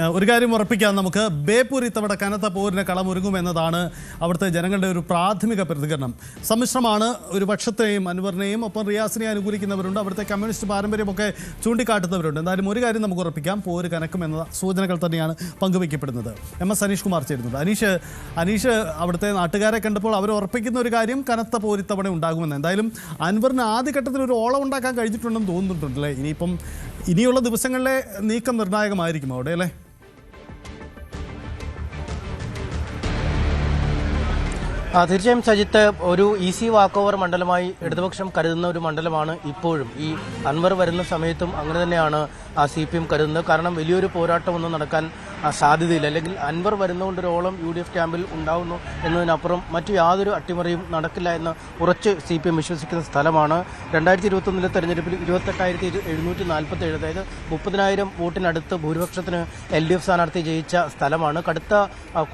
ഒരു കാര്യം ഉറപ്പിക്കാം. നമുക്ക് ബേപ്പൂർ ഇത്തവണ കനത്ത പോരിന് കളമൊരുങ്ങുമെന്നതാണ് അവിടുത്തെ ജനങ്ങളുടെ ഒരു പ്രാഥമിക പ്രതികരണം. സമ്മിശ്രമാണ് ഒരു പക്ഷത്തെയും അൻവറിനെയും ഒപ്പം റിയാസിനെ അനുകൂലിക്കുന്നവരുണ്ട്. അവിടുത്തെ കമ്മ്യൂണിസ്റ്റ് പാരമ്പര്യമൊക്കെ ചൂണ്ടിക്കാട്ടുന്നവരുണ്ട്. എന്തായാലും ഒരു കാര്യം നമുക്ക് ഉറപ്പിക്കാം. പോര് കനക്കുമെന്ന സൂചനകൾ തന്നെയാണ് പങ്കുവയ്ക്കപ്പെടുന്നത്. എം എസ് അനീഷ് കുമാർ ചേരുന്നത് അനീഷ് അനീഷ് അവിടുത്തെ നാട്ടുകാരെ കണ്ടപ്പോൾ അവർ ഉറപ്പിക്കുന്ന ഒരു കാര്യം കനത്ത പോരിത്തവണ ഉണ്ടാകുമെന്ന്. എന്തായാലും അൻവറിന് ആദ്യഘട്ടത്തിൽ ഒരു ഓളം ഉണ്ടാക്കാൻ കഴിഞ്ഞിട്ടുണ്ടെന്ന് തോന്നുന്നുണ്ടല്ലേ? ഇനിയിപ്പം ഇനിയുള്ള ദിവസങ്ങളിലെ നീക്കം നിർണായകമായിരിക്കും അവിടെ അല്ലേ? തീർച്ചയായും സജിത്ത് ഒരു ഈസി വാക്ക് ഓവർ മണ്ഡലമായി ഇടതുപക്ഷം കരുതുന്ന ഒരു മണ്ഡലമാണ് ഇപ്പോഴും. ഈ അൻവർ വരുന്ന സമയത്തും അങ്ങനെ തന്നെയാണ്. സി പി എം കരുതുന്നത്. കാരണം വലിയൊരു പോരാട്ടമൊന്നും നടക്കാൻ സാധ്യതയില്ല. അല്ലെങ്കിൽ അൻവർ വരുന്നതുകൊണ്ടൊരോളം യു ഡി എഫ് ക്യാമ്പിൽ ഉണ്ടാവുന്നു എന്നതിനപ്പുറം മറ്റു യാതൊരു അട്ടിമറിയും നടക്കില്ല എന്ന് ഉറച്ച് സി പി എം വിശ്വസിക്കുന്ന സ്ഥലമാണ്. രണ്ടായിരത്തി ഇരുപത്തൊന്നിലെ തെരഞ്ഞെടുപ്പിൽ ഇരുപത്തെട്ടായിരത്തി എഴുന്നൂറ്റി നാൽപ്പത്തി ഏഴ് അതായത് മുപ്പതിനായിരം വോട്ടിനടുത്ത് ഭൂരിപക്ഷത്തിന് എൽ ഡി എഫ് സ്ഥാനാർത്ഥി ജയിച്ച സ്ഥലമാണ്. കടുത്ത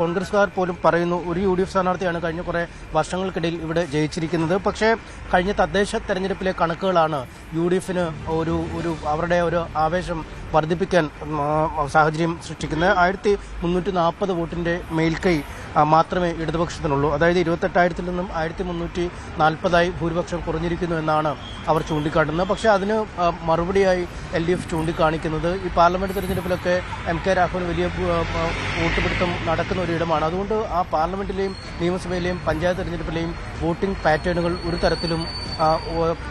കോൺഗ്രസ്സുകാർ പോലും പറയുന്നു ഒരു യു ഡി എഫ് സ്ഥാനാർത്ഥിയാണ് കഴിഞ്ഞ കുറേ വർഷങ്ങൾക്കിടയിൽ ഇവിടെ ജയിച്ചിരിക്കുന്നത്. പക്ഷേ കഴിഞ്ഞ തദ്ദേശ തെരഞ്ഞെടുപ്പിലെ കണക്കുകളാണ് യു ഡി എഫിന് ഒരു ഒരു അവരുടെ ഒരു ആവേശം വർദ്ധിപ്പിക്കാൻ ഉം, ആ, സാഹചര്യം സൃഷ്ടിക്കുന്നത്. ആയിരത്തി മുന്നൂറ്റി നാൽപ്പത് വോട്ടിന്റെ മേൽക്കൈ മാത്രമേ ഇടതുപക്ഷത്തിനുള്ളൂ. അതായത് ഇരുപത്തെട്ടായിരത്തിൽ നിന്നും ആയിരത്തി മുന്നൂറ്റി നാൽപ്പതായി ഭൂരിപക്ഷം കുറഞ്ഞിരിക്കുന്നു എന്നാണ് അവർ ചൂണ്ടിക്കാട്ടുന്നത്. പക്ഷേ അതിന് മറുപടിയായി എൽ ഡി എഫ് ചൂണ്ടിക്കാണിക്കുന്നത് ഈ പാർലമെന്റ് തെരഞ്ഞെടുപ്പിലൊക്കെ എം കെ രാഘവൻ വലിയ വോട്ടുപിടുത്തം നടക്കുന്ന ഒരു ഇടമാണ്. അതുകൊണ്ട് ആ പാർലമെന്റിലെയും നിയമസഭയിലെയും പഞ്ചായത്ത് തെരഞ്ഞെടുപ്പിലെയും വോട്ടിംഗ് പാറ്റേണുകൾ ഒരു തരത്തിലും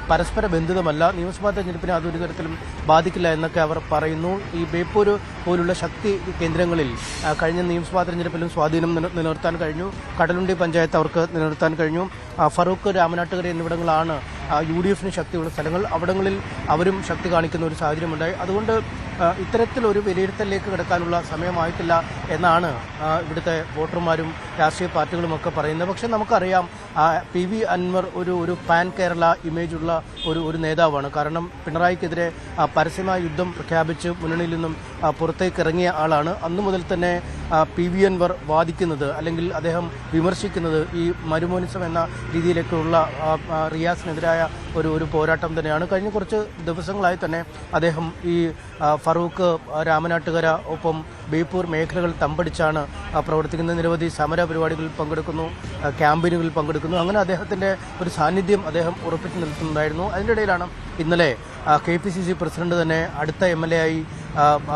പരസ്പര ബന്ധിതമല്ല. നിയമസഭാ തെരഞ്ഞെടുപ്പിനെ അതൊരു തരത്തിലും ബാധിക്കില്ല എന്നൊക്കെ അവർ പറയുന്നു. ഈ ബേപ്പൂർ പോലുള്ള ശക്തി കേന്ദ്രങ്ങളിൽ കഴിഞ്ഞ നിയമസഭാ തെരഞ്ഞെടുപ്പിലും സ്വാധീനം നില- നിലനിർത്താൻ കഴിഞ്ഞു. കടലുണ്ടി പഞ്ചായത്ത് അവർക്ക് നിലനിർത്താൻ കഴിഞ്ഞു. ഫറൂഖ് രാമനാട്ടുകര എന്നിവിടങ്ങളാണ് യു ഡി എഫിന് ശക്തിയുള്ള സ്ഥലങ്ങൾ. അവിടങ്ങളിൽ അവരും ശക്തി കാണിക്കുന്ന ഒരു സാഹചര്യമുണ്ടായി. അതുകൊണ്ട് ഇത്തരത്തിലൊരു വിലയിരുത്തലിലേക്ക് കിടക്കാനുള്ള സമയമായിട്ടില്ല എന്നാണ് ഇവിടുത്തെ വോട്ടർമാരും രാഷ്ട്രീയ പാർട്ടികളും ഒക്കെ പറയുന്നത്. പക്ഷെ നമുക്കറിയാം പി വി അൻവർ ഒരു ഒരു പാൻ കേരള ഇമേജുള്ള ഒരു ഒരു നേതാവാണ്. കാരണം പിണറായിക്കെതിരെ പരസ്യമായ യുദ്ധം പ്രഖ്യാപിച്ച് മുന്നണിയിൽ നിന്നും പുറത്തേക്ക് ഇറങ്ങിയ ആളാണ്. അന്നു മുതൽ തന്നെ പി വി അൻവർ വാദിക്കുന്നത് അല്ലെങ്കിൽ അദ്ദേഹം വിമർശിക്കുന്നത് ഈ മരുമോനിസം എന്ന രീതിയിലേക്കുള്ള റിയാസിനെതിരായ ഒരു ഒരു പോരാട്ടം തന്നെയാണ്. കഴിഞ്ഞ കുറച്ച് ദിവസങ്ങളായി തന്നെ അദ്ദേഹം ഈ ഫറൂഖ് രാമനാട്ടുകര ഒപ്പം ബേപ്പൂർ മേഖലകൾ തമ്പടിച്ചാണ് പ്രവർത്തിക്കുന്ന നിരവധി സമര പരിപാടികളിൽ പങ്കെടുക്കുന്നു ക്യാമ്പയിനുകളിൽ പങ്കെടുക്കുന്നു. അങ്ങനെ അദ്ദേഹത്തിന്റെ ഒരു സാന്നിധ്യം അദ്ദേഹം ഉറപ്പിച്ചു നിർത്തുന്നുണ്ടായിരുന്നു അതിന്റെ ഇടയിലാണ് ഇന്നലെ K P C C president തന്നെ അടുത്ത എം എൽ എ ആയി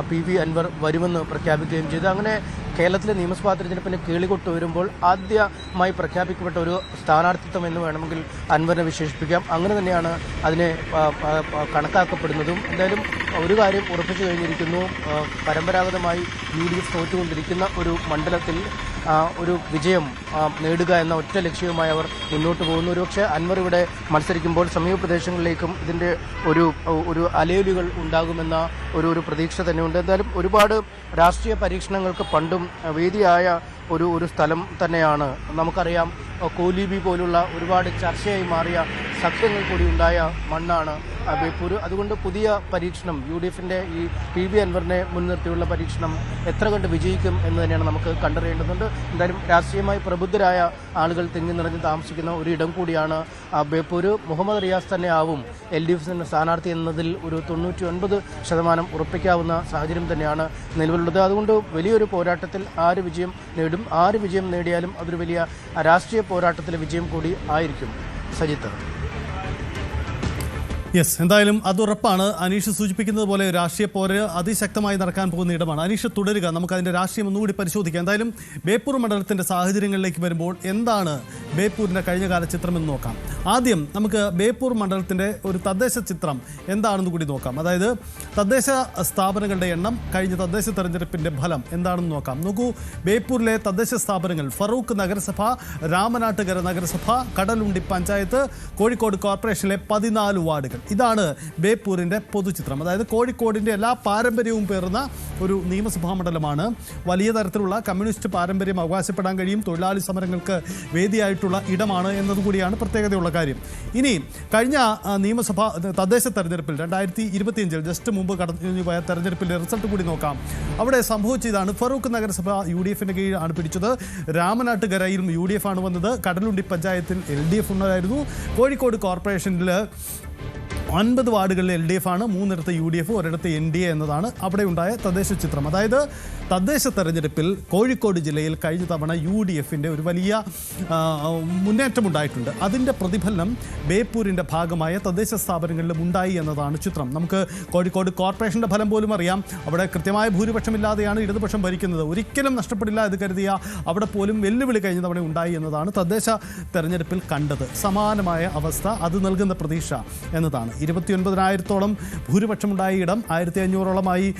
പി വി അൻവർ വരുമെന്ന് പ്രഖ്യാപിക്കുകയും ചെയ്തു. അങ്ങനെ കേരളത്തിലെ നിയമസഭാ തെരഞ്ഞെടുപ്പിന് കേളികൊട്ട് വരുമ്പോൾ ആദ്യമായി പ്രഖ്യാപിക്കപ്പെട്ട ഒരു സ്ഥാനാർത്ഥിത്വം എന്ന് വേണമെങ്കിൽ അൻവറിനെ വിശേഷിപ്പിക്കാം. അങ്ങനെ തന്നെയാണ് അതിനെ കണക്കാക്കപ്പെടുന്നതും. എന്തായാലും ഒരു കാര്യം ഉറപ്പിച്ചു കഴിഞ്ഞിരിക്കുന്നു. പരമ്പരാഗതമായി യു ഡി എഫ് തോറ്റുകൊണ്ടിരിക്കുന്ന ഒരു മണ്ഡലത്തിൽ ഒരു വിജയം നേടുക എന്ന ഒറ്റ ലക്ഷ്യവുമായി അവർ മുന്നോട്ട് പോകുന്നു. ഒരുപക്ഷെ അൻവർ ഇവിടെ മത്സരിക്കുമ്പോൾ സമീപ പ്രദേശങ്ങളിലേക്കും ഇതിന്റെ ഒരു ഒരു അലേലുകൾ ഉണ്ടാകുമെന്ന ഒരു ഒരു പ്രതീക്ഷ തന്നെയുണ്ട്. എന്തായാലും ഒരുപാട് രാഷ്ട്രീയ പരീക്ഷണങ്ങൾക്ക് പണ്ടും വേദിയായ ഒരു ഒരു സ്ഥലം തന്നെയാണ്. നമുക്കറിയാം കോലിബി പോലുള്ള ഒരുപാട് ചർച്ചയായി മാറിയ സഖ്യങ്ങൾ കൂടി ഉണ്ടായ മണ്ണാണ് ബേപ്പൂർ അതുകൊണ്ട് പുതിയ പരീക്ഷണം യു ഡി എഫിന്റെ ഈ പി ബി അൻവറിനെ മുൻനിർത്തിയുള്ള പരീക്ഷണം എത്ര കണ്ട് വിജയിക്കും എന്ന് തന്നെയാണ് നമുക്ക് കണ്ടറിയേണ്ടതുണ്ട്. എന്തായാലും രാഷ്ട്രീയമായി പ്രബുദ്ധരായ ആളുകൾ തിങ്ങി നിറഞ്ഞ് താമസിക്കുന്ന ഒരു ഇടം കൂടിയാണ് ബേപ്പൂർ മുഹമ്മദ് റിയാസ് തന്നെ ആവും എൽ ഡി എഫിന് സ്ഥാനാർത്ഥി എന്നതിൽ ഒരു തൊണ്ണൂറ്റി ഒൻപത് ശതമാനം ഉറപ്പിക്കാവുന്ന സാഹചര്യം തന്നെയാണ് നിലവിലുള്ളത്. അതുകൊണ്ട് വലിയൊരു പോരാട്ടത്തിൽ ആര് വിജയം നേടും ആര് വിജയം നേടിയാലും അതൊരു വലിയ രാഷ്ട്രീയ പോരാട്ടത്തിലെ വിജയം കൂടി ആയിരിക്കും. സജിത്ത്. യെസ് എന്തായാലും അത് ഉറപ്പാണ്. അനീഷ് സൂചിപ്പിക്കുന്നത് പോലെ രാഷ്ട്രീയ പോര് അതിശക്തമായി നടക്കാൻ പോകുന്ന ഇടമാണ്. അനീഷ് തുടരുക. നമുക്ക് അതിന്റെ രാഷ്ട്രീയം ഒന്നുകൂടി പരിശോധിക്കാം. എന്തായാലും ബേപ്പൂർ മണ്ഡലത്തിന്റെ സാഹചര്യങ്ങളിലേക്ക് വരുമ്പോൾ എന്താണ് ബേപ്പൂരിന്റെ കഴിഞ്ഞകാല ചിത്രം എന്ന് നോക്കാം. ആദ്യം നമുക്ക് ബേപ്പൂർ മണ്ഡലത്തിന്റെ ഒരു തദ്ദേശ ചിത്രം എന്താണെന്ന് കൂടി നോക്കാം. അതായത് തദ്ദേശ സ്ഥാപനങ്ങളുടെ എണ്ണം കഴിഞ്ഞ തദ്ദേശ തെരഞ്ഞെടുപ്പിന്റെ ഫലം എന്താണെന്ന് നോക്കാം. നോക്കൂ ബേപ്പൂരിലെ തദ്ദേശ സ്ഥാപനങ്ങൾ ഫറൂഖ് നഗരസഭ രാമനാട്ടുകര നഗരസഭ കടലുണ്ടി പഞ്ചായത്ത് കോഴിക്കോട് കോർപ്പറേഷനിലെ പതിനാല് വാർഡുകൾ. ഇതാണ് ബേപ്പൂരിന്റെ പൊതുചിത്രം. അതായത് കോഴിക്കോടിന്റെ എല്ലാ പാരമ്പര്യവും പേർന്ന ഒരു നിയമസഭാ മണ്ഡലമാണ്. വലിയ തരത്തിലുള്ള കമ്മ്യൂണിസ്റ്റ് പാരമ്പര്യം അവകാശപ്പെടാൻ കഴിയും തൊഴിലാളി സമരങ്ങൾക്ക് വേദിയായിട്ടുള്ള ഇടമാണ് എന്നതുകൂടിയാണ് പ്രത്യേകതയുള്ള കാര്യം. ഇനി കഴിഞ്ഞ നിയമസഭാ തദ്ദേശ തെരഞ്ഞെടുപ്പിൽ രണ്ടായിരത്തി ഇരുപത്തിയഞ്ചിൽ ജസ്റ്റ് മുമ്പ് കടന്നു പോയ തെരഞ്ഞെടുപ്പിന്റെ റിസൾട്ട് കൂടി നോക്കാം. അവിടെ സംഭവിച്ച ഇതാണ് ഫറൂഖ് നഗരസഭ യു ഡി എഫിന്റെ കീഴിലാണ് പിടിച്ചത്. രാമനാട്ടുകരയിലും യു ഡി എഫ് ആണ് വന്നത്. കടലുണ്ടി പഞ്ചായത്തിൽ എൽ ഡി എഫ് ഉണ്ടായിരുന്നു കോഴിക്കോട് കോർപ്പറേഷനിൽ ഒൻപത് വാർഡുകളിൽ എൽ ഡി എഫ് ആണ്. മൂന്നിടത്ത് യു ഡി എഫ് ഒരിടത്ത് എൻ ഡി എ എന്നതാണ് അവിടെ ഉണ്ടായ തദ്ദേശ ചിത്രം. അതായത് തദ്ദേശ തെരഞ്ഞെടുപ്പിൽ കോഴിക്കോട് ജില്ലയിൽ കഴിഞ്ഞ തവണ യു ഡി എഫിന്റെ ഒരു വലിയ മുന്നേറ്റം മുന്നേറ്റമുണ്ടായിട്ടുണ്ട്. അതിന്റെ പ്രതിഫലനം ബേപ്പൂരിന്റെ ഭാഗമായ തദ്ദേശ സ്ഥാപനങ്ങളിലും ഉണ്ടായി എന്നതാണ് ചിത്രം. നമുക്ക് കോഴിക്കോട് കോർപ്പറേഷന്റെ ഫലം പോലും അറിയാം. അവിടെ കൃത്യമായ ഭൂരിപക്ഷമില്ലാതെയാണ് ഇടതുപക്ഷം ഭരിക്കുന്നത്. ഒരിക്കലും നഷ്ടപ്പെടില്ല എന്ന് കരുതിയ അവിടെ പോലും വെല്ലുവിളി കഴിഞ്ഞ തവണ ഉണ്ടായി എന്നതാണ് തദ്ദേശ തെരഞ്ഞെടുപ്പിൽ കണ്ടത്. സമാനമായ അവസ്ഥ അത് നൽകുന്ന പ്രതീക്ഷ എന്നതാണ്. ഇരുപത്തിയൊൻപതിനായിരത്തോളം ഭൂരിപക്ഷമുണ്ടായ ഇടം ആയിരത്തി അഞ്ഞൂറോളമായി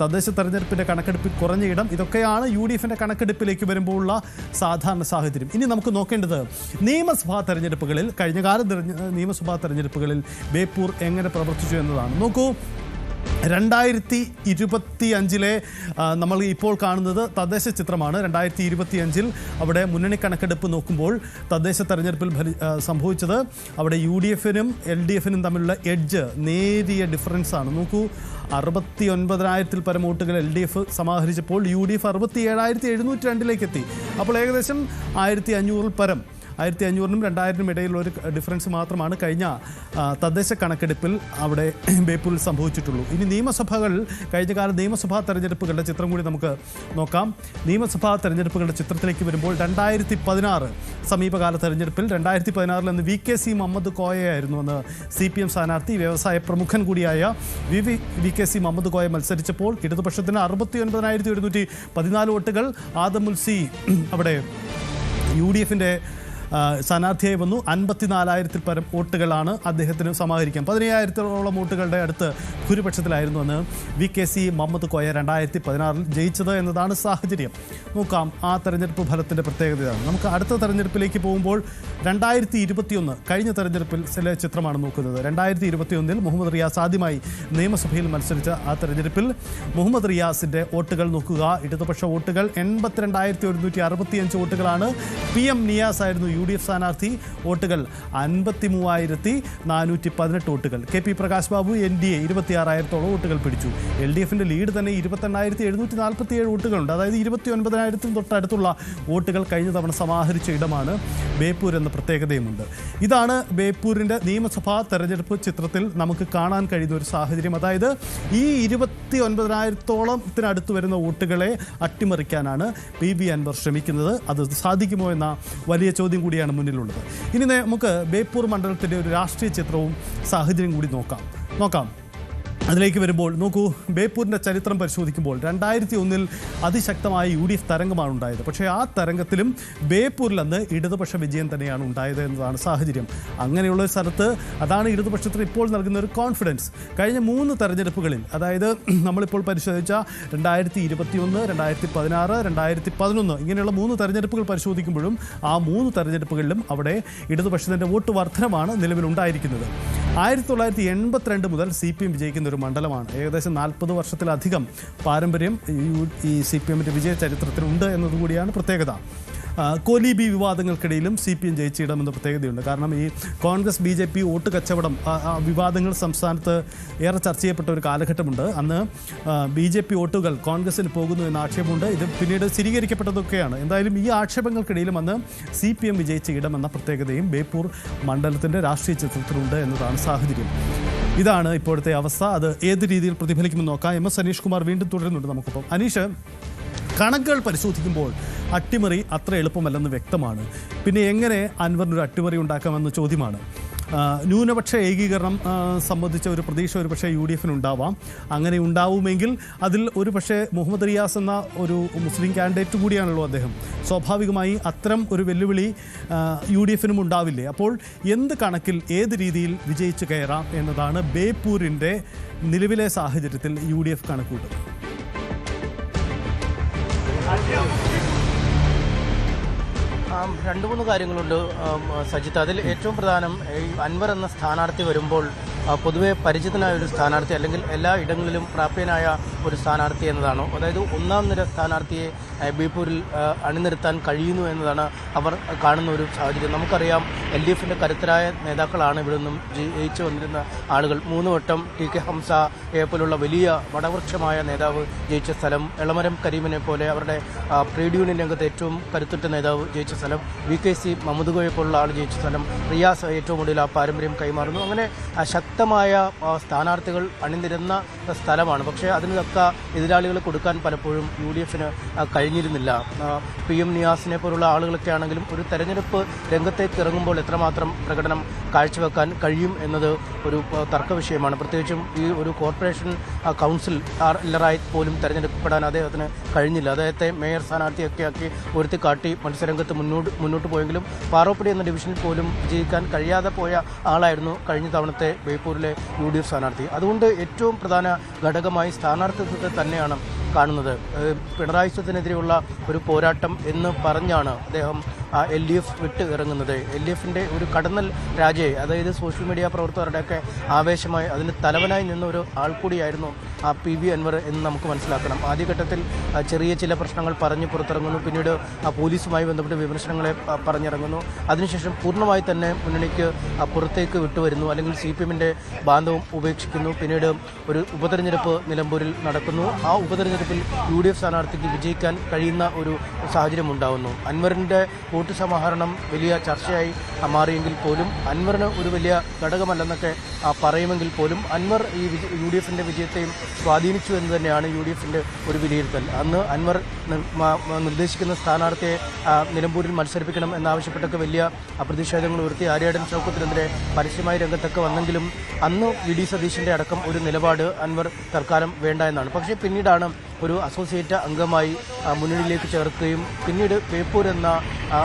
തദ്ദേശ തെരഞ്ഞെടുപ്പിന്റെ കണക്കെടുപ്പിൽ കുറഞ്ഞ ഇടം. ഇതൊക്കെയാണ് യു ഡി എഫിന്റെ കണക്കെടുപ്പിലേക്ക് വരുമ്പോഴുള്ള സാധാരണ സാഹചര്യം. ഇനി നമുക്ക് നോക്കേണ്ടത് നിയമസഭാ തെരഞ്ഞെടുപ്പുകളിൽ കഴിഞ്ഞ കാല തെരഞ്ഞ- നിയമസഭാ തെരഞ്ഞെടുപ്പുകളിൽ ബേപ്പൂർ എങ്ങനെ പ്രവർത്തിച്ചു എന്നതാണ്. നോക്കൂ രണ്ടായിരത്തി ഇരുപത്തി അഞ്ചിലെ നമ്മൾ ഇപ്പോൾ കാണുന്നത് തദ്ദേശ ചിത്രമാണ്. രണ്ടായിരത്തി ഇരുപത്തി അഞ്ചിൽ അവിടെ മുന്നണി കണക്കെടുപ്പ് നോക്കുമ്പോൾ തദ്ദേശ തെരഞ്ഞെടുപ്പിൽ ഭരി സംഭവിച്ചത് അവിടെ യു ഡി എഫിനും എൽ ഡി എഫിനും തമ്മിലുള്ള എഡ്ജ് നേരിയ ഡിഫറൻസ് ആണ്. നോക്കൂ അറുപത്തി ഒൻപതിനായിരത്തിൽ പരം വോട്ടുകൾ എൽ ഡി എഫ് സമാഹരിച്ചപ്പോൾ യു ഡി എഫ് അറുപത്തി ഏഴായിരത്തി എഴുന്നൂറ്റി രണ്ടിലേക്ക് എത്തി. അപ്പോൾ ഏകദേശം ആയിരത്തി അഞ്ഞൂറിൽ പരം ആയിരത്തി അഞ്ഞൂറിനും രണ്ടായിരത്തിനും ഇടയിലുള്ള ഒരു ഡിഫറൻസ് മാത്രമാണ് കഴിഞ്ഞ തദ്ദേശ കണക്കെടുപ്പിൽ അവിടെ ബേപ്പൂരിൽ സംഭവിച്ചിട്ടുള്ളൂ. ഇനി നിയമസഭകൾ കഴിഞ്ഞ കാല നിയമസഭാ തെരഞ്ഞെടുപ്പുകളുടെ ചിത്രം കൂടി നമുക്ക് നോക്കാം. നിയമസഭാ തെരഞ്ഞെടുപ്പുകളുടെ ചിത്രത്തിലേക്ക് വരുമ്പോൾ രണ്ടായിരത്തി പതിനാറ് സമീപകാല തെരഞ്ഞെടുപ്പിൽ രണ്ടായിരത്തി പതിനാറിൽ അന്ന് വി കെ സി മുഹമ്മദ് കോയയായിരുന്നു അന്ന് സി പി എം സ്ഥാനാർത്ഥി വ്യവസായ പ്രമുഖൻ കൂടിയായ V V V K C Muhammad Koya മത്സരിച്ചപ്പോൾ ഇടതുപക്ഷത്തിന് അറുപത്തി ഒൻപതിനായിരത്തി ഒരുന്നൂറ്റി പതിനാല് വോട്ടുകൾ. ആദമുൽ സി അവിടെ യു ഡി എഫിന്റെ സ്ഥാനാർത്ഥിയായി വന്നു. അൻപത്തിനാലായിരത്തിൽ പരം വോട്ടുകളാണ് അദ്ദേഹത്തിന് സമാഹരിക്കാൻ. പതിനയ്യായിരത്തോളം വോട്ടുകളുടെ അടുത്ത് ഭൂരിപക്ഷത്തിലായിരുന്നു എന്ന് V K C Muhammad Koya രണ്ടായിരത്തി പതിനാറിൽ ജയിച്ചത് എന്നതാണ് സാഹചര്യം. നോക്കാം ആ തെരഞ്ഞെടുപ്പ് ഫലത്തിന്റെ പ്രത്യേകതയാണ് നമുക്ക് അടുത്ത തെരഞ്ഞെടുപ്പിലേക്ക് പോകുമ്പോൾ രണ്ടായിരത്തി ഇരുപത്തിയൊന്ന് കഴിഞ്ഞ തെരഞ്ഞെടുപ്പിൽ ചില ചിത്രമാണ് നോക്കുന്നത്. രണ്ടായിരത്തി ഇരുപത്തിയൊന്നിൽ മുഹമ്മദ് റിയാസ് ആദ്യമായി നിയമസഭയിൽ മത്സരിച്ച ആ തെരഞ്ഞെടുപ്പിൽ മുഹമ്മദ് റിയാസിന്റെ വോട്ടുകൾ നോക്കുക. ഇടതുപക്ഷ വോട്ടുകൾ എൺപത്തിരണ്ടായിരത്തി ഒരുന്നൂറ്റി അറുപത്തിയഞ്ച് വോട്ടുകളാണ്. പി എം നിയാസ് ആയിരുന്നു യു ഡി എഫ് സ്ഥാനാർത്ഥി വോട്ടുകൾ അൻപത്തി മൂവായിരത്തി നാനൂറ്റി പതിനെട്ട് വോട്ടുകൾ. K P Prakash Babu N D A ഇരുപത്തിയാറായിരത്തോളം വോട്ടുകൾ പിടിച്ചു. എൽ ഡി എഫിന്റെ ലീഡ് തന്നെ ഇരുപത്തെണ്ണായിരത്തി എഴുന്നൂറ്റി നാൽപ്പത്തി ഏഴ് വോട്ടുകളുണ്ട്. അതായത് ഇരുപത്തി ഒൻപതിനായിരത്തിന് തൊട്ടടുത്തുള്ള വോട്ടുകൾ കഴിഞ്ഞ തവണ സമാഹരിച്ച ഇടമാണ് ബേപ്പൂർ എന്ന പ്രത്യേകതയുമുണ്ട്. ഇതാണ് ബേപ്പൂരിന്റെ നിയമസഭാ തെരഞ്ഞെടുപ്പ് ചിത്രത്തിൽ നമുക്ക് കാണാൻ കഴിയുന്ന ഒരു സാഹചര്യം. അതായത് ഈ ഇരുപത്തി ഒൻപതിനായിരത്തോളത്തിനടുത്ത് വരുന്ന വോട്ടുകളെ അട്ടിമറിക്കാനാണ് പി ബി അൻവർ ശ്രമിക്കുന്നത്. അത് സാധിക്കുമോ എന്ന വലിയ ചോദ്യം കൂടിയാണ് മുന്നിലുള്ളത്. ഇനി നമുക്ക് ബേപ്പൂർ മണ്ഡലത്തിന്റെ ഒരു രാഷ്ട്രീയ ചിത്രവും സാഹചര്യം കൂടി നോക്കാം. നോക്കാം. അതിലേക്ക് വരുമ്പോൾ നോക്കൂ ബേപ്പൂരിന്റെ ചരിത്രം പരിശോധിക്കുമ്പോൾ രണ്ടായിരത്തി ഒന്നിൽ അതിശക്തമായ യു ഡി എഫ് തരംഗമാണ് ഉണ്ടായത്. പക്ഷേ ആ തരംഗത്തിലും ബേപ്പൂരിൽ അന്ന് ഇടതുപക്ഷ വിജയം തന്നെയാണ് ഉണ്ടായത് എന്നതാണ് സാഹചര്യം. അങ്ങനെയുള്ള ഒരു സ്ഥലത്ത് അതാണ് ഇടതുപക്ഷത്തിന് ഇപ്പോൾ നൽകുന്ന ഒരു കോൺഫിഡൻസ് കഴിഞ്ഞ മൂന്ന് തെരഞ്ഞെടുപ്പുകളിൽ അതായത് നമ്മളിപ്പോൾ പരിശോധിച്ച രണ്ടായിരത്തി ഇരുപത്തി ഒന്ന് രണ്ടായിരത്തി പതിനാറ് രണ്ടായിരത്തി പതിനൊന്ന് ഇങ്ങനെയുള്ള മൂന്ന് തെരഞ്ഞെടുപ്പുകൾ പരിശോധിക്കുമ്പോഴും ആ മൂന്ന് തെരഞ്ഞെടുപ്പുകളിലും അവിടെ ഇടതുപക്ഷത്തിന്റെ വോട്ട് വർധനമാണ് നിലവിലുണ്ടായിരിക്കുന്നത്. ആയിരത്തി തൊള്ളായിരത്തി എൺപത്തിരണ്ട് മുതൽ സി പി എം വിജയിക്കുന്ന ഒരു മണ്ഡലമാണ്. ഏകദേശം നാൽപ്പത് വർഷത്തിലധികം പാരമ്പര്യം ഈ സി പി എമ്മിന്റെ വിജയ ചരിത്രത്തിലുണ്ട് എന്നതുകൂടിയാണ് പ്രത്യേകത. കോലി ബി വിവാദങ്ങൾക്കിടയിലും സി പി എം ജയിച്ചിടുമെന്ന പ്രത്യേകതയുണ്ട്. കാരണം ഈ Congress B J P vote കച്ചവടം വിവാദങ്ങൾ സംസ്ഥാനത്ത് ഏറെ ചർച്ച ചെയ്യപ്പെട്ട ഒരു കാലഘട്ടമുണ്ട്. അന്ന് ബി ജെ പി വോട്ടുകൾ കോൺഗ്രസിന് പോകുന്നു എന്ന ആക്ഷേപമുണ്ട്. ഇത് പിന്നീട് സ്ഥിരീകരിക്കപ്പെട്ടതൊക്കെയാണ്. എന്തായാലും ഈ ആക്ഷേപങ്ങൾക്കിടയിലും അന്ന് സി പി എം വിജയിച്ച ഇടമെന്ന പ്രത്യേകതയും ബേപ്പൂർ മണ്ഡലത്തിന്റെ രാഷ്ട്രീയ ചിത്രത്തിലുണ്ട് എന്നതാണ് സാഹചര്യം. ഇതാണ് ഇപ്പോഴത്തെ അവസ്ഥ. അത് ഏത് രീതിയിൽ പ്രതിഫലിക്കുമെന്ന് നോക്കാം. എം എസ് അനീഷ് കുമാർ വീണ്ടും തുടരുന്നുണ്ട് നമുക്കിപ്പം. അനീഷ് കണക്കുകൾ പരിശോധിക്കുമ്പോൾ അട്ടിമറി അത്ര എളുപ്പമല്ലെന്ന് വ്യക്തമാണ്. പിന്നെ എങ്ങനെ അൻവറിനൊരു അട്ടിമറി ഉണ്ടാക്കാമെന്ന ചോദ്യമാണ്. ന്യൂനപക്ഷ ഏകീകരണം സംബന്ധിച്ച ഒരു പ്രതീക്ഷ ഒരു പക്ഷേ യു ഡി എഫിന് ഉണ്ടാവാം. അങ്ങനെ ഉണ്ടാവുമെങ്കിൽ അതിൽ ഒരു പക്ഷേ മുഹമ്മദ് റിയാസ് എന്ന ഒരു മുസ്ലിം കാൻഡിഡേറ്റ് കൂടിയാണല്ലോ അദ്ദേഹം. സ്വാഭാവികമായി അത്തരം ഒരു വെല്ലുവിളി യു ഡി എഫിനും ഉണ്ടാവില്ലേ? അപ്പോൾ എന്ത് കണക്കിൽ ഏത് രീതിയിൽ വിജയിച്ചു കയറാം എന്നതാണ് ബേപ്പൂരിന്റെ നിലവിലെ സാഹചര്യത്തിൽ യു ഡി എഫ് കണക്കൂട്ടുന്നത് രണ്ട് മൂന്ന് കാര്യങ്ങളുണ്ട് സജിത്ത്. അതിൽ ഏറ്റവും പ്രധാനം അൻവർ എന്ന സ്ഥാനാർത്ഥി വരുമ്പോൾ പൊതുവെ പരിചിതനായ ഒരു സ്ഥാനാർത്ഥി അല്ലെങ്കിൽ എല്ലാ ഇടങ്ങളിലും പ്രാപ്യനായ ഒരു സ്ഥാനാർത്ഥി എന്നതാണോ. അതായത് ഒന്നാം നിര സ്ഥാനാർത്ഥിയെ ബേപ്പൂരിൽ അണിനിരത്താൻ കഴിയുന്നു എന്നതാണ് അവർ കാണുന്ന ഒരു സാഹചര്യം. നമുക്കറിയാം എൽ ഡി എഫിന്റെ കരുത്തരായ നേതാക്കളാണ് ഇവിടെ നിന്നും ജയിച്ചു വന്നിരുന്ന ആളുകൾ. മൂന്ന് വട്ടം ടി കെ ഹംസയെ പോലുള്ള വലിയ വടവൃക്ഷമായ നേതാവ് ജയിച്ച സ്ഥലം. എളമരം കരീമിനെ പോലെ അവരുടെ ട്രേഡ് യൂണിയൻ രംഗത്ത് ഏറ്റവും കരുത്തുറ്റ നേതാവ് ജയിച്ച സ്ഥലം. വി കെ സി മമദുഗോയെ പോലുള്ള ആൾ ജയിച്ച സ്ഥലം. റിയാസ് ഏറ്റവും കൂടുതൽ ആ പാരമ്പര്യം കൈമാറുന്നു. അങ്ങനെ ശക്തമായ സ്ഥാനാർത്ഥികൾ അണിനിരുന്ന സ്ഥലമാണ്. പക്ഷേ അതിന് തക്ക എതിരാളികൾ കൊടുക്കാൻ പലപ്പോഴും യു ഡി എഫിന് കഴിഞ്ഞിരുന്നില്ല. പി എം നിയാസിനെ പോലുള്ള ആളുകളൊക്കെ ആണെങ്കിലും ഒരു തെരഞ്ഞെടുപ്പ് രംഗത്തേക്ക് ഇറങ്ങുമ്പോൾ എത്രമാത്രം പ്രകടനം കാഴ്ചവെക്കാൻ കഴിയും എന്നത് ഒരു തർക്ക വിഷയമാണ്. പ്രത്യേകിച്ചും ഈ ഒരു കോർപ്പറേഷൻ കൗൺസിൽ ആറില്ലറായി പോലും തെരഞ്ഞെടുക്കപ്പെടാൻ അദ്ദേഹത്തിന് കഴിഞ്ഞില്ല. അദ്ദേഹത്തെ മേയർ സ്ഥാനാർത്ഥിയൊക്കെ ആക്കി ഉയർത്തിക്കാട്ടി മത്സരരംഗത്ത് മുന്നോട്ട് മുന്നോട്ട് പോയെങ്കിലും പാറോപ്പടി എന്ന ഡിവിഷനിൽ പോലും വിജയിക്കാൻ കഴിയാതെ പോയ ആളായിരുന്നു കഴിഞ്ഞ തവണത്തെ ബേപ്പൂരിലെ യു ഡി എഫ് സ്ഥാനാർത്ഥി. അതുകൊണ്ട് ഏറ്റവും പ്രധാന ഘടകമായി സ്ഥാനാർത്ഥിത്വത്തെ തന്നെയാണ് കാണുന്നത്. പിണറായി വിശ്വത്തിനെതിരെയുള്ള ഒരു പോരാട്ടം എന്ന് പറഞ്ഞാണ് അദ്ദേഹം എൽ ഡി എഫ് വിട്ട് ഇറങ്ങുന്നത്. എൽ ഡി എഫിന്റെ ഒരു കടന്നൽ രാജയെ അതായത് സോഷ്യൽ മീഡിയ പ്രവർത്തകരുടെയൊക്കെ ആവേശമായി അതിന് തലവനായി നിന്ന ഒരു ആൾ കൂടിയായിരുന്നു ആ പി വി അൻവർ എന്ന് നമുക്ക് മനസ്സിലാക്കണം. ആദ്യഘട്ടത്തിൽ ചെറിയ ചില പ്രശ്നങ്ങൾ പറഞ്ഞ് പുറത്തിറങ്ങുന്നു. പിന്നീട് പോലീസുമായി ബന്ധപ്പെട്ട് വിമർശനങ്ങളെ പറഞ്ഞിറങ്ങുന്നു. അതിനുശേഷം പൂർണമായി തന്നെ മുന്നണിക്ക് പുറത്തേക്ക് വിട്ടുവരുന്നു. അല്ലെങ്കിൽ സി പി എമ്മിന്റെ ബാന്ധവം ഉപേക്ഷിക്കുന്നു. പിന്നീട് ഒരു ഉപതെരഞ്ഞെടുപ്പ് നിലമ്പൂരിൽ നടക്കുന്നു. ആ ഉപതെരഞ്ഞെടുപ്പിൽ യു ഡി എഫ് സ്ഥാനാർത്ഥിക്ക് വിജയിക്കാൻ കഴിയുന്ന ഒരു സാഹചര്യം ഉണ്ടാകുന്നു അൻവറിന്റെ വോട്ട് സമാഹരണം വലിയ ചർച്ചയായി മാറിയെങ്കിൽ പോലും അൻവറിന് ഒരു വലിയ ഘടകമല്ലെന്നൊക്കെ പറയുമെങ്കിൽ പോലും അൻവർ ഈ യു ഡി എഫിന്റെ വിജയത്തെയും സ്വാധീനിച്ചു എന്ന് തന്നെയാണ് യു ഡി എഫിന്റെ ഒരു വിലയിരുത്തൽ. അന്ന് അൻവർ നിർദ്ദേശിക്കുന്ന സ്ഥാനാർത്ഥിയെ നിലമ്പൂരിൽ മത്സരിപ്പിക്കണം എന്നാവശ്യപ്പെട്ടൊക്കെ വലിയ പ്രതിഷേധങ്ങൾ ഉയർത്തി ആര്യാടൻ ചൗക്കത്തിനെതിരെ പരസ്യമായി രംഗത്തൊക്കെ വന്നെങ്കിലും അന്ന് വി ഡി സതീശിന്റെ അടക്കം ഒരു നിലപാട് അൻവർ തൽക്കാലം വേണ്ട എന്നാണ്. പക്ഷേ പിന്നീടാണ് ഒരു അസോസിയേറ്റ് അംഗമായി മുന്നണിയിലേക്ക് ചേർക്കുകയും പിന്നീട് ബേപ്പൂർ എന്ന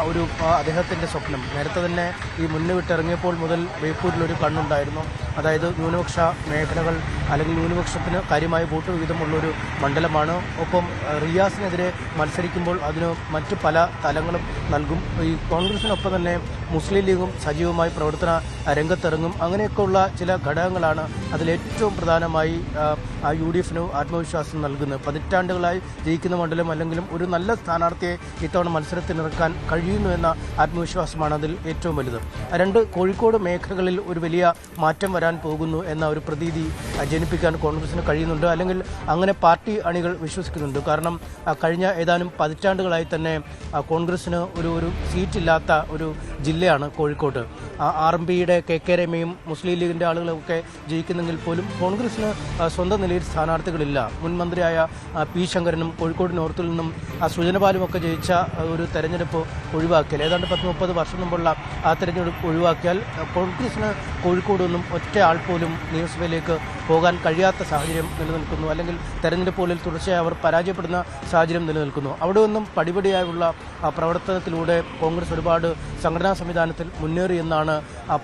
ഒരു അദ്ദേഹത്തിന്റെ സ്വപ്നം. നേരത്തെ തന്നെ ഈ മുന്നേ വിട്ടിറങ്ങിയപ്പോൾ മുതൽ ബേപ്പൂരിൽ ഒരു കണ്ണുണ്ടായിരുന്നു. അതായത് ന്യൂനപക്ഷ മേഖലകൾ അല്ലെങ്കിൽ ന്യൂനപക്ഷത്തിന് കാര്യമായ വോട്ട് വിഹിതമുള്ളൊരു മണ്ഡലമാണ്. ഒപ്പം റിയാസിനെതിരെ മത്സരിക്കുമ്പോൾ അതിന് മറ്റ് പല തലങ്ങളും നൽകും. ഈ കോൺഗ്രസിനൊപ്പം തന്നെ മുസ്ലിം ലീഗും സജീവമായി പ്രവർത്തന രംഗത്തിറങ്ങും. അങ്ങനെയൊക്കെയുള്ള ചില ഘടകങ്ങളാണ് അതിലേറ്റവും പ്രധാനമായി ആ, യു ഡി എഫിന് ആത്മവിശ്വാസം നൽകുന്നത്. പതിറ്റാണ്ടുകളായി ജയിക്കുന്ന മണ്ഡലം അല്ലെങ്കിലും ഒരു നല്ല സ്ഥാനാർത്ഥിയെ ഇത്തവണ മത്സരത്തിനിറക്കാൻ കഴിയുന്നു എന്ന ആത്മവിശ്വാസമാണ് അതിൽ ഏറ്റവും വലുത്. രണ്ട് കോഴിക്കോട് മേഖലകളിൽ ഒരു വലിയ മാറ്റം വരാൻ പോകുന്നു എന്ന ഒരു പ്രതീതി ജനിപ്പിക്കാൻ കോൺഗ്രസിന് കഴിയുന്നുണ്ട്. അല്ലെങ്കിൽ അങ്ങനെ പാർട്ടി അണികൾ വിശ്വസിക്കുന്നുണ്ട്. കാരണം കഴിഞ്ഞ ഏതാനും പതിറ്റാണ്ടുകളായി തന്നെ കോൺഗ്രസിന് ഒരു ഒരു സീറ്റില്ലാത്ത ഒരു ജില്ലയാണ് കോഴിക്കോട്ട്. ആർ എം പിയുടെ കെ കെ രമയും മുസ്ലിം ലീഗിന്റെ ആളുകളൊക്കെ ജയിക്കുന്നെങ്കിൽ പോലും കോൺഗ്രസിന് സ്വന്തം നിലയിൽ സ്ഥാനാർത്ഥികളില്ല. മുൻ മന്ത്രിയായ പി ശങ്കരനും കോഴിക്കോട് നോർത്തിൽ നിന്നും സുജനപാലും ഒക്കെ ജയിച്ച ഒരു തെരഞ്ഞെടുപ്പ് ഒഴിവാക്കിയാൽ ഏതാണ്ട് പത്ത് മുപ്പത് വർഷം മുമ്പുള്ള ആ തെരഞ്ഞെടുപ്പ് ഒഴിവാക്കിയാൽ കോൺഗ്രസിന് കോഴിക്കോട് നിന്നും ഒറ്റ ആൾ പോലും നിയമസഭയിലേക്ക് പോകാൻ കഴിയാത്ത സാഹചര്യം നിലനിൽക്കുന്നു. അല്ലെങ്കിൽ തെരഞ്ഞെടുപ്പ് പോലിൽ തുടർച്ചയായി അവർ പരാജയപ്പെടുന്ന സാഹചര്യം നിലനിൽക്കുന്നു. അവിടെ നിന്നും പടിപടിയായുള്ള പ്രവർത്തനത്തിലൂടെ കോൺഗ്രസ് ഒരുപാട് സംഘടനാ സംവിധാനത്തിൽ മുന്നേറിയെന്നാണ്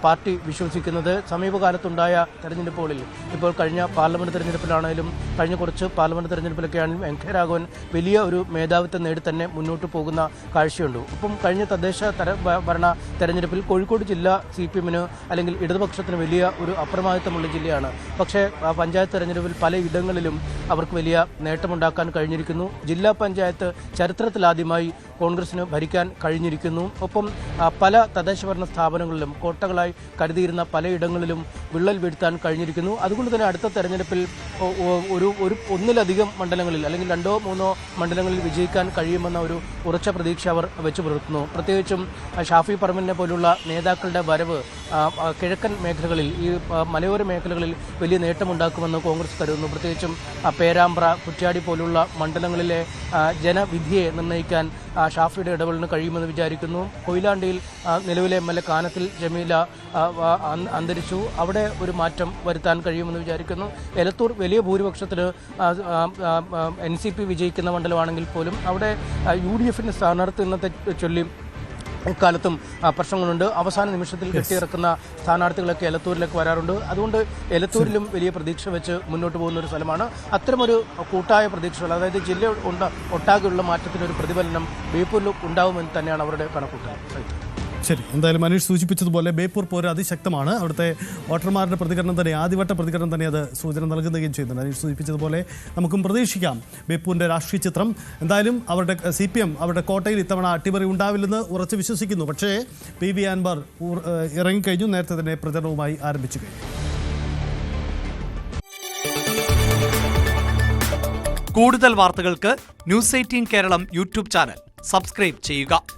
പാർട്ടി വിശ്വസിക്കുന്നത്. സമീപകാലത്തുണ്ടായ തെരഞ്ഞെടുപ്പുകളിൽ ഇപ്പോൾ കഴിഞ്ഞ പാർലമെന്റ് തെരഞ്ഞെടുപ്പിലാണെങ്കിലും കഴിഞ്ഞ കുറച്ച് പാർലമെന്റ് തെരഞ്ഞെടുപ്പിലൊക്കെയാണെങ്കിലും എം കെ രാഘവൻ വലിയ ഒരു മേധാവിത്വം നേടി തന്നെ മുന്നോട്ട് പോകുന്ന കാഴ്ചയുണ്ട്. ഒപ്പം കഴിഞ്ഞ തദ്ദേശ ഭരണ തെരഞ്ഞെടുപ്പിൽ കോഴിക്കോട് ജില്ല സി പി എമ്മിന് അല്ലെങ്കിൽ ഇടതുപക്ഷത്തിന് വലിയ ഒരു അപ്രമാദിത്വമുള്ള ജില്ലയാണ്. പക്ഷേ ആ പഞ്ചായത്ത് തെരഞ്ഞെടുപ്പിൽ പല ഇടങ്ങളിലും അവർക്ക് വലിയ നേട്ടമുണ്ടാക്കാൻ കഴിഞ്ഞിരിക്കുന്നു. ജില്ലാ പഞ്ചായത്ത് ചരിത്രത്തിലാദ്യമായി കോൺഗ്രസിന് ഭരിക്കാൻ കഴിഞ്ഞിരിക്കുന്നു. ഒപ്പം പല തദ്ദേശ ഭരണ സ്ഥാപനങ്ങളിലും കോട്ടകളായി കരുതിയിരുന്ന പലയിടങ്ങളിലും വിള്ളൽ വീഴ്ത്താൻ കഴിഞ്ഞിരിക്കുന്നു. അതുകൊണ്ട് തന്നെ അടുത്ത തെരഞ്ഞെടുപ്പിൽ ഒരു ഒരു ഒന്നിലധികം മണ്ഡലങ്ങളിൽ അല്ലെങ്കിൽ രണ്ടോ മൂന്നോ മണ്ഡലങ്ങളിൽ വിജയിക്കാൻ കഴിയുമെന്ന ഒരു ഉറച്ച പ്രതീക്ഷ അവർ വെച്ചു പുലർത്തുന്നു. പ്രത്യേകിച്ചും ഷാഫി പറമ്പിലിനെ പോലുള്ള നേതാക്കളുടെ വരവ് കിഴക്കൻ മേഖലകളിൽ ഈ മലയോര മേഖലകളിൽ വലിയ നേട്ടമുണ്ടാക്കുമെന്ന് കോൺഗ്രസ് കരുതുന്നു. പ്രത്യേകിച്ചും പേരാമ്പ്ര കുറ്റ്യാടി പോലുള്ള മണ്ഡലങ്ങളിലെ ജനവിധിയെ നിർണയിക്കാൻ ഷാഫിയുടെ ഇടപെടലിന് കഴിയുമെന്ന് വിചാരിക്കുന്നു. കൊയിലാണ്ടിയിൽ നിലവിലെ M L A Kanathil Jameela അന്തരിച്ചു. അവിടെ ഒരു മാറ്റം വരുത്താൻ കഴിയുമെന്ന് വിചാരിക്കുന്നു. എലത്തൂർ വലിയ ഭൂരിപക്ഷത്തിൽ എൻ സി പി വിജയിക്കുന്ന മണ്ഡലമാണെങ്കിൽ പോലും അവിടെ യു ഡി എഫിന്റെ സ്ഥാനാർത്ഥി ഇന്നത്തെ ചൊല്ലി ഇക്കാലത്തും പ്രശ്നങ്ങളുണ്ട്. അവസാന നിമിഷത്തിൽ കെട്ടിയിറക്കുന്ന സ്ഥാനാർത്ഥികളൊക്കെ എലത്തൂരിലേക്ക് വരാറുണ്ട്. അതുകൊണ്ട് എലത്തൂരിലും വലിയ പ്രതീക്ഷ വെച്ച് മുന്നോട്ട് പോകുന്ന ഒരു സ്ഥലമാണ്. അത്തരമൊരു കൂട്ടായ പ്രതീക്ഷകൾ അതായത് ജില്ല ഉണ്ട ഒട്ടാകെയുള്ള മാറ്റത്തിനൊരു പ്രതിഫലനം ബേപ്പൂരിലും ഉണ്ടാവുമെന്ന് തന്നെയാണ് അവരുടെ കണക്കൂട്ടൽ. ശരി. എന്തായാലും മനീഷ് സൂചിപ്പിച്ചതുപോലെ ബേപ്പൂർ പോര് അതിശക്തമാണ്. അവിടുത്തെ വോട്ടർമാരുടെ പ്രതികരണം തന്നെ ആദ്യവട്ട പ്രതികരണം തന്നെ അത് സൂചന നൽകുകയും ചെയ്യുന്നുണ്ട്. മനീഷ് സൂചിപ്പിച്ചതുപോലെ നമുക്കും പ്രതീക്ഷിക്കാം ബേപ്പൂരിന്റെ രാഷ്ട്രീയ ചിത്രം. എന്തായാലും അവരുടെ സി പി എം അവരുടെ കോട്ടയിൽ ഇത്തവണ അട്ടിമറി ഉണ്ടാവില്ലെന്ന് ഉറച്ച് വിശ്വസിക്കുന്നു. പക്ഷേ പി വി ആൻബർ ഇറങ്ങിക്കഴിഞ്ഞു. നേരത്തെ തന്നെ പ്രചരണവുമായി ആരംഭിച്ചു കൂടുതൽ വാർത്തകൾക്ക് news eighteen Keralam YouTube channel. Subscribe ചെയ്യുക.